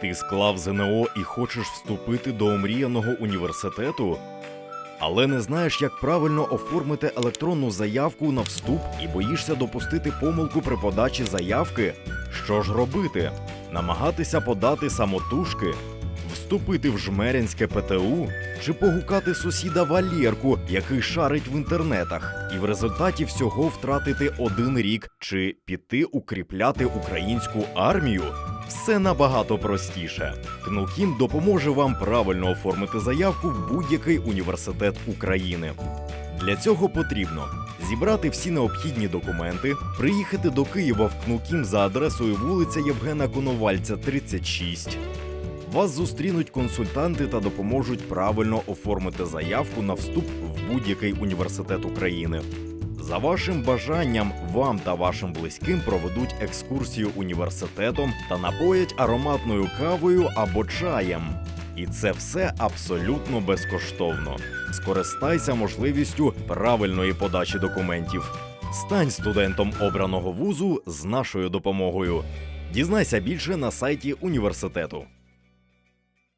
Ти склав ЗНО і хочеш вступити до омріяного університету? Але не знаєш, як правильно оформити електронну заявку на вступ і боїшся допустити помилку при подачі заявки? Що ж робити? Намагатися подати самотужки? Вступити в жмеринське ПТУ? Чи погукати сусіда Валєрку, який шарить в інтернетах, і в результаті всього втратити один рік, чи піти укріпляти українську армію? Все набагато простіше. Кнукім допоможе вам правильно оформити заявку в будь-який університет України. Для цього потрібно зібрати всі необхідні документи, приїхати до Києва в Кнукім за адресою вулиця Євгена Коновальця, 36. Вас зустрінуть консультанти та допоможуть правильно оформити заявку на вступ в будь-який університет України. За вашим бажанням, вам та вашим близьким проведуть екскурсію університетом та напоять ароматною кавою або чаєм. І це все абсолютно безкоштовно. Скористайся можливістю правильної подачі документів. Стань студентом обраного вузу з нашою допомогою. Дізнайся більше на сайті університету.